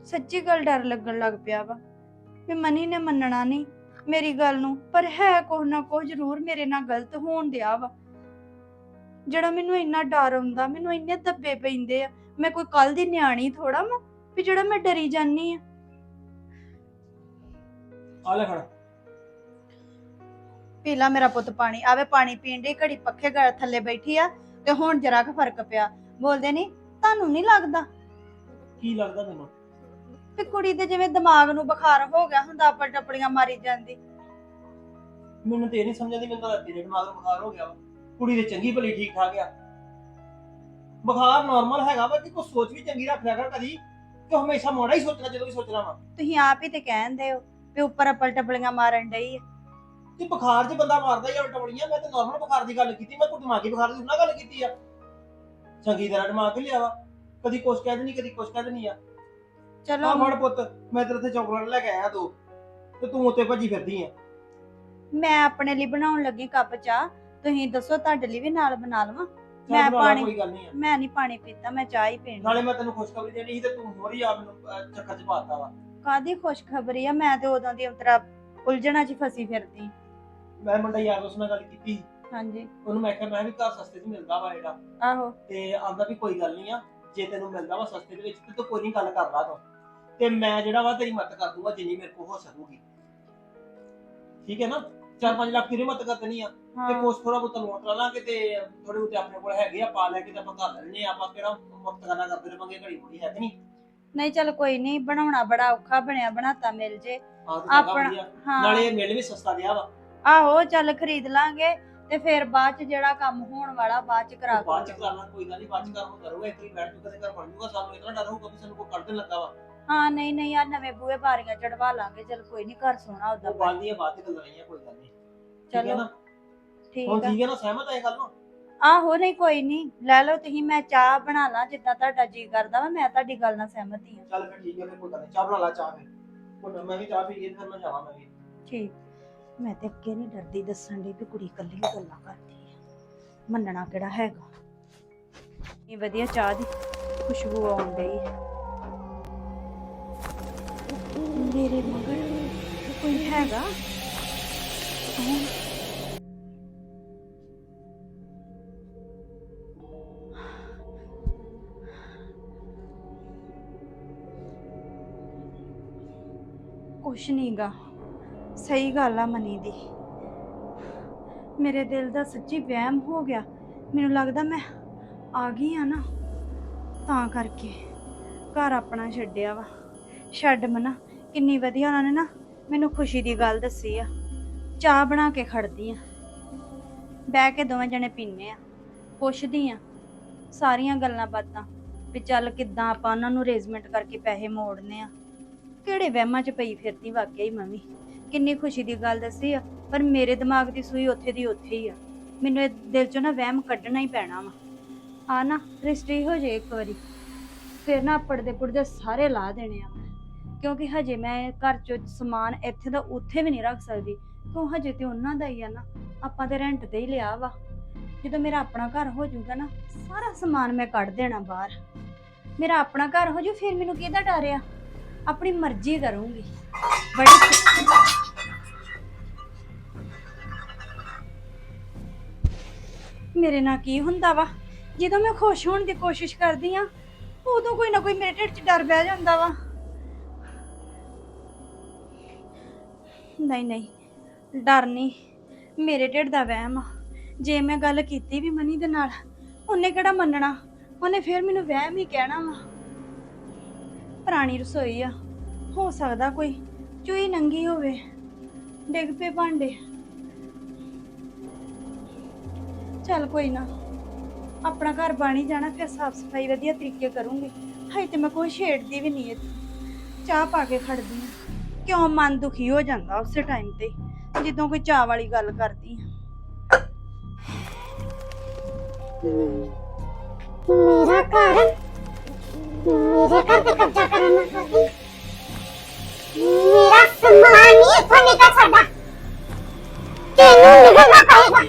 ਸੱਚੀ ਗੱਲ ਡਰ ਲੱਗਣ ਲੱਗ ਪਿਆ ਵਾ। ਵੀ ਮਨੀ ਨੇ ਮੰਨਣਾ ਨਹੀਂ। ਮੇਰੀ ਗੱਲ ਨੂੰ ਪਰ ਹੈ ਕੁਛ ਨਾ ਕੁਛ ਜ਼ਰੂਰ ਮੇਰੇ ਨਾਲ ਗਲਤ ਹੋਣ ਦਿਆ ਵਾ। ਜਿਹੜਾ ਮੈਨੂੰ ਇੰਨਾ ਡਰ ਆਉਂਦਾ ਮੈਨੂੰ ਇੰਨੇ ਦੱਬੇ ਪੈਂਦੇ ਆ ਮੈਂ ਕੋਈ ਕੱਲ ਦੀ ਨਿਆਣੀ ਥੋੜਾ ਮੈਂ ਵੀ ਜਿਹੜਾ ਮੈਂ ਡਰੀ ਜਾਨੀ ਆ। ਆ ਲੈ ਫੜ ਪੀਲਾ ਮੇਰਾ ਪੁੱਤ ਪਾਣੀ ਆਵੇ ਪਾਣੀ ਪੀਣ ਦੀ ਘੜੀ ਪੱਖੇ ਗਲ ਥੱਲੇ ਬੈਠੀ ਆ ਤੇ ਹੁਣ ਜਰਾ ਕੁ ਫ਼ਰਕ ਪਿਆ। ਬੋਲਦੇ ਨਹੀਂ ਤੁਹਾਨੂੰ ਨਹੀਂ ਲੱਗਦਾ? ਕੀ ਲੱਗਦਾ ਤੈਨੂੰ? ਵੀ ਕੁੜੀ ਦੇ ਜਿਵੇਂ ਦਿਮਾਗ ਨੂੰ ਬੁਖਾਰ ਹੋ ਗਿਆ ਹੁੰਦਾ ਆਪਾਂ ਟੱਪੜੀਆਂ ਮਾਰੀ ਜਾਂਦੀ। ਮੈਨੂੰ ਤੇ ਇਹ ਨਹੀਂ ਸਮਝ ਆਉਂਦੀ ਮੈਨੂੰ ਤਾਂ ਤੇਰੇ ਦਿਮਾਗ ਨੂੰ ਬੁਖਾਰ ਹੋ ਗਿਆ ਵਾ। ਕੁੜੀ ਦੇ ਚੰਗੀ ਭਲੀ ਠੀਕ ਠਾਕ ਆ। ਬੁਖਾਰ ਨਾਰਮਲ ਹੈਗਾ ਵਾ ਕਿ ਕੋਈ ਸੋਚ ਵੀ ਚੰਗੀ ਰੱਖ ਲਿਆ ਕਰ ਕਦੀ ਕਿ ਹਮੇਸ਼ਾ ਮਾੜਾ ਹੀ ਸੋਚਣਾ ਜਦੋਂ ਵੀ ਸੋਚਣਾ ਵਾ। ਤੁਸੀਂ ਆਪ ਹੀ ਤੇ ਕਹਿੰਦੇ ਹੋ ਵੀ ਉੱਪਰ ਅੱਪਲ ਟੱਪਲੀਆਂ ਮਾਰਨ ਡਈ ਆ। ਤੇ ਬੁਖਾਰ 'ਚ ਬੰਦਾ ਮਾਰਦਾ ਹੀ ਆ ਟਵੜੀਆਂ ਮੈਂ ਤੇ ਨਾਰਮਲ ਬੁਖਾਰ ਦੀ ਗੱਲ ਕੀਤੀ ਮੈਂ ਕੋਈ ਦਿਮਾਗੀ ਬੁਖਾਰ ਦੀ ਨਾ ਗੱਲ ਕੀਤੀ ਆ। ਚੰਗੀ ਤਰ੍ਹਾਂ ਦਿਮਾਗ ਲਿਆ ਵਾ ਕਦੀ ਕੁਛ ਕਹਿ ਦੇਣੀ ਕਦੀ ਕੁਛ ਕਹਿ ਦੇਣੀ ਆ। ਚਲੋ। ਆ ਫੜ ਪੁੱਤ ਮੈਂ ਤੇਰੇ ਤੇ ਚਾਕਲੇਟ ਲੈ ਕੇ ਆਇਆ ਦੋ। ਤੇ ਤੂੰ ਉੱਤੇ ਭੱਜੀ ਫਿਰਦੀ ਆ ਮੈਂ ਆਪਣੇ ਲਈ ਬਣਾਉਣ ਲੱਗੀ ਕੱਪ ਚਾਹ। ਤੁਸੀਂ ਦੱਸੋ ਤੁਹਾਡੇ ਲਈ ਵੀ ਨਾਲ ਬਣਾ ਲਵਾਂ? ਮੈਂ ਪਾਣੀ- ਕੋਈ ਗੱਲ ਨਹੀਂ ਆ। ਮੈਂ ਨਹੀਂ ਪਾਣੀ ਪੀਤਾ ਮੈਂ ਚਾਹ ਹੀ ਪੀਣੀ ਨਾਲੇ ਮੈਂ ਤੈਨੂੰ ਖੁਸ਼ਖਬਰੀ ਦੇਣੀ ਸੀ ਤੇ ਤੂੰ ਹੋਰ ਹੀ ਆ ਮੈਨੂੰ ਅਹ, ਚੱਕਰ 'ਚ ਪਾਤਾ ਵਾ। ਕਾਦੀ ਖੁਸ਼ਖਬਰੀ ਆ? ਮੈਂ ਤੇ ਉਦੋਂ ਦੀ ਉਤਰਾ ਉਲਝਣਾ 'ਚ ਫਸੀ ਫਿਰਦੀ। ਮੈਂ ਮੁੰਡਾ ਯਾਰ ਉਸ ਨਾਲ ਗੱਲ ਕੀਤੀ। ਹਾਂਜੀ। ਉਹਨੂੰ ਮੈਂ ਕਿਹਾ ਮੈਂ ਵੀ ਘਰ ਸਸਤੇ 'ਚ ਮਿਲਦਾ ਵਾ ਜਿਹੜਾ। ਆਹੋ। ਤੇ ਆਂਦਾ ਵੀ ਕੋਈ ਗੱਲ ਨਹੀਂ ਆ। ਜੇ ਤੈਨੂੰ ਮਿਲਦਾ ਵਾ ਸਸਤੇ ਦੇ ਵਿੱਚ ਤੇ ਤੂੰ ਕੋਈ ਨਹੀਂ ਗੱਲ ਕਰ ਲਾ ਤੂੰ ਤੇ ਮੈਂ ਜਿਹੜਾ ਵਾ ਤੇਰੀ ਮਦਦ ਕਰ ਦੂੰਗਾ ਜਿੰਨੀ ਮੇਰੇ ਕੋਲ ਹੋ ਸਕੂਗੀ। ਠੀਕ ਹੈ ਨਾ? 4-5 ਲੱਖ ਦੀ ਮਦਦ ਕਰ ਦੇਣੀ ਆ। ਤੇ ਕੁਛ ਥੋੜਾ ਬਹੁਤ ਲੋਟ ਲਾ ਲਾਂਗੇ ਤੇ ਥੋੜੇ ਬਹੁਤੇ ਆਪਣੇ ਕੋਲ ਹੈਗੇ ਆ ਪਾ ਲੈ ਕੇ ਤੇ ਆਪਾਂ ਘਰ ਲੈਣੇ ਆਪਾਂ ਕਿਹੜਾ ਵਕਤ ਕਰਨਾ ਕਰਦੇ ਰਵਾਂਗੇ ਘੜੀ ਮੁੜੀ ਹੈ ਕਿ ਨਹੀਂ? ਨਹੀਂ ਚਲ ਕੋਈ ਨਹੀਂ ਬਣਾਉਣਾ ਬੜਾ ਔਖਾ ਬਣਿਆ ਬਣਾਤਾ ਮਿਲ ਜੇ। ਆਪਣਾ- ਹਾਂ। ਨਾਲੇ ਇਹ ਮਿਲ ਵੀ ਸਸਤਾ ਦਿਆ ਵਾ। ਆਹੋ ਚੱਲ ਖਰੀਦ ਲਾਂਗੇ। ਤੇ ਫਿਰ ਬਾਅਦ ਚ ਜਿਹੜਾ ਕੰਮ ਹੋਣ ਵਾਲਾ ਬਾਅਦ ਚ ਕਰਾ ਬਾਅਦ ਚ। ਕਰਨਾ ਕੋਈ ਗੱਲ ਨਹੀਂ ਬਾਅਦ ਚ ਕਰਨਾ ਕਰੂਗਾ ਇੱਕ ਵਾਰੀ ਬੈਠ ਜੂਗਾ ਤੇ ਘਰ ਬਣ ਜੂਗਾ ਸਾਨੂੰ ਇਤਨਾ ਡਰ ਹੋਊਗਾ ਵੀ ਸਾਨੂੰ ਕੋਈ ਕੱਢਣ ਲੱਗਾ ਵਾ। ਹਾਂ ਨਹੀਂ ਨਹੀਂ ਆ ਨਵੇਂ ਬੂਹੇ ਬਾਰੀਆਂ ਚੜਵਾ ਲਾਂਗੇ ਚਲ ਕੋਈ ਨਹੀਂ ਘਰ ਸੋਹਣਾ ਉਦਾਂ ਉਹ ਬਾਲੀਆਂ ਬਾਅਦ ਚ ਗੱਲਾਂ ਰਹੀਆਂ ਕੋਈ ਗੱਲ ਨਹੀਂ ਚਲੋ ਨਾ? ਠੀਕ ਹੁਣ ਆ। ਠੀਕ ਹੈ ਨਾ ਸਹਿਮਤ ਹੈ ਇਹ ਗੱਲ ਨੂੰ? ਆਹੋ ਨਹੀਂ ਕੋਈ ਨਹੀਂ ਲੈ ਲਓ ਤੁਸੀਂ ਮੈਂ ਚਾਹ ਬਣਾ ਲਾਂ ਜਿੱਦਾਂ ਤੁਹਾਡਾ ਜੀ ਕਰਦਾ ਵਾ ਮੈਂ ਤੁਹਾਡੀ ਗੱਲ ਨਾਲ ਸਹਿਮਤ ਹੀ ਹਾਂ। ਚੱਲ ਫਿਰ ਠੀਕ ਹੈ ਫਿਰ ਕੋਈ ਗੱਲ ਨਹੀਂ ਚਾਹ ਬਣਾ ਲਾ ਚਾਹ ਫਿਰ। ਹੁਣ ਮੈਂ ਵੀ ਚਾਹ ਪੀ ਕੇ ਫਿਰ ਮੈਂ ਜਾਵਾਂ ਮੈਂ ਵੀ। ਠੀਕ। ਮੈਂ ਤੇ ਅੱਗੇ ਨਹੀਂ ਡਰਦੀ ਦੱਸਣ ਦੀ ਵੀ ਕੁੜੀ ਇਕੱਲੀ ਹੀ ਗੱਲਾਂ ਕਰਦੀ ਆ। ਮੰਨਣਾ ਕਿਹੜਾ ਹੈਗਾ? ਇਹ ਵਧੀਆ ਚਾਹ ਦੀ ਖੁਸ਼ਬੂ ਆਉਣ ਡਈ ਹੈ ਮੇਰੇ ਮਗਰ ਕੋਈ ਹੈਗਾ? ਕੌਣ? ਕੁਛ ਨਹੀਂਗਾ ਸਹੀ ਗੱਲ ਆ ਮਨੀ ਦੀ। ਮੇਰੇ ਦਿਲ ਦਾ ਸੱਚੀ ਵਹਿਮ ਹੋ ਗਿਆ। ਮੈਨੂੰ ਲੱਗਦਾ ਮੈਂ ਆ ਗਈ ਆ ਨਾ, ਤਾਂ ਕਰਕੇ। ਘਰ ਆਪਣਾ ਛੱਡਿਆ ਵਾ। ਛੱਡ ਮਨਾ, ਕਿੰਨੀ ਵਧੀਆ ਉਹਨਾਂ ਨੇ ਨਾ ਮੈਨੂੰ ਖੁਸ਼ੀ ਦੀ ਗੱਲ ਦੱਸੀ ਆ। ਚਾਹ ਬਣਾ ਕੇ ਖੜਦੀ ਆ। ਬਹਿ ਕੇ ਦੋਵੇਂ ਜਣੇ ਪੀਨੇ ਆ। ਪੁੱਛਦੀ ਆ ਸਾਰੀਆਂ ਗੱਲਾਂ ਬਾਤਾਂ ਵੀ ਚੱਲ ਕਿੱਦਾਂ ਆਪਾਂ ਉਹਨਾਂ ਨੂੰ ਅਰੇਂਜਮੈਂਟ ਕਰਕੇ ਪੈਸੇ ਮੋੜਨੇ ਆ। ਕਿਹੜੇ ਵਹਿਮਾਂ 'ਚ ਪਈ ਫਿਰਦੀ ਵਾਕਿਆ ਹੀ ਮੰਮੀ ਕਿੰਨੀ ਖੁਸ਼ੀ ਦੀ ਗੱਲ ਦੱਸੀ ਆ, ਪਰ ਮੇਰੇ ਦਿਮਾਗ ਦੀ ਸੂਈ ਉੱਥੇ ਦੀ ਉੱਥੇ ਹੀ ਆ। ਮੈਨੂੰ ਇਹ ਦਿਲ 'ਚੋਂ ਨਾ ਵਹਿਮ ਕੱਢਣਾ ਹੀ ਪੈਣਾ ਵਾ। ਆ ਨਾ, ਰਜਿਸਟਰੀ ਹੋ ਜੇ ਇੱਕ ਵਾਰੀ। ਫਿਰ ਨਾ ਪੜਦੇ ਪੁੜਦੇ ਸਾਰੇ ਲਾ ਦੇਣੇ ਆ। ਮੈਂ ਕਿਉਂਕਿ ਹਜੇ ਮੈਂ ਘਰ 'ਚੋਂ ਸਮਾਨ ਇੱਥੇ ਦਾ ਉੱਥੇ ਵੀ ਨਹੀਂ ਰੱਖ ਸਕਦੀ। ਕਿਉਂ ਹਜੇ ਤੇ ਉਹਨਾਂ ਦਾ ਹੀ ਆ ਨਾ, ਆਪਾਂ ਤੇ ਰੈਂਟ ਤੇ ਹੀ ਲਿਆ ਵਾ। ਜਦੋਂ ਮੇਰਾ ਆਪਣਾ ਘਰ ਹੋ ਜਾਊਗਾ ਨਾ, ਸਾਰਾ ਸਮਾਨ ਮੈਂ ਕੱਢ ਦੇਣਾ ਬਾਹਰ। ਮੇਰਾ ਆਪਣਾ ਘਰ ਹੋ ਜੂ ਫਿਰ ਮੈਨੂੰ ਕਿਹਦਾ ਡਰ ਆ? ਆਪਣੀ ਮਰਜ਼ੀ ਕਰੂੰਗੀ। ਬੜੀ ਮੇਰੇ ਨਾਲ ਕੀ ਹੁੰਦਾ ਵਾ? ਜਦੋਂ ਮੈਂ ਖੁਸ਼ ਹੋਣ ਦੀ ਕੋਸ਼ਿਸ਼ ਕਰਦੀ ਆ, ਉਦੋਂ ਕੋਈ ਨਾ ਕੋਈ ਮੇਰੇ ਢਿੱਡ 'ਚ ਡਰ ਬਹਿ ਜਾਂਦਾ ਵਾ। ਨਹੀਂ ਨਹੀਂ, ਡਰ ਨਹੀਂ। ਮੇਰੇ ਢਿੱਡ ਦਾ ਵਹਿਮ ਆ। ਜੇ ਮੈਂ ਗੱਲ ਕੀਤੀ ਵੀ ਮਨੀ ਦੇ ਨਾਲ, ਉਹਨੇ ਕਿਹੜਾ ਮੰਨਣਾ? ਉਹਨੇ ਫਿਰ ਮੈਨੂੰ ਵਹਿਮ ਹੀ ਕਹਿਣਾ ਵਾ। ਪੁਰਾਣੀ ਰਸੋਈ ਆ, ਹੋ ਸਕਦਾ ਕੋਈ। ਚੂਈ ਨੰਗੀ ਹੋਵੇ ਡਿੱਗ ਪਏ ਭਾਂਡੇ ਚੱਲ ਕੋਈ ਨਾ ਆਪਣਾ ਘਰ ਬਾਣੀ ਜਾਣਾ ਫਿਰ ਸਾਫ਼ ਸਫ਼ਾਈ ਵਧੀਆ ਤਰੀਕੇ ਕਰੂੰਗੀ ਹਾਈ ਤੇ ਮੈਂ ਕੋਈ ਛੇੜਦੀ ਵੀ ਨਹੀਂ ਇੱਥੇ ਚਾਹ ਪਾ ਕੇ ਖੜਦੀ ਆ ਕਿਉਂ ਮਨ ਦੁਖੀ ਹੋ ਜਾਂਦਾ ਉਸੇ ਟਾਈਮ ਤੇ ਜਦੋਂ ਕੋਈ ਚਾਹ ਵਾਲੀ ਗੱਲ ਕਰਦੀ ਆ ਮੇਰਾ ਘਰ ਮੇਰੇ ਘਰ ਤੇ ਕਬਜ਼ਾ ਕਰਨ मेरा सम्मान ही खोने का सदा तेनू निकलना पड़ेगा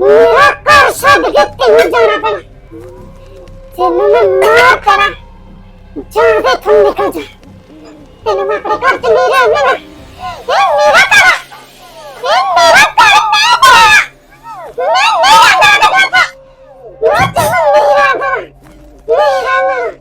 मेरा कर छद के तेनू जाना पड़ा तेनू मैं मार करा जान से तुम निकल जा तेनू मैं अपने घर से नहीं रहने ना ये मेरा करा ये मेरा कर मैं तेरा मैं मेरा ना करता मैं तेनू मेरा करा मेरा ना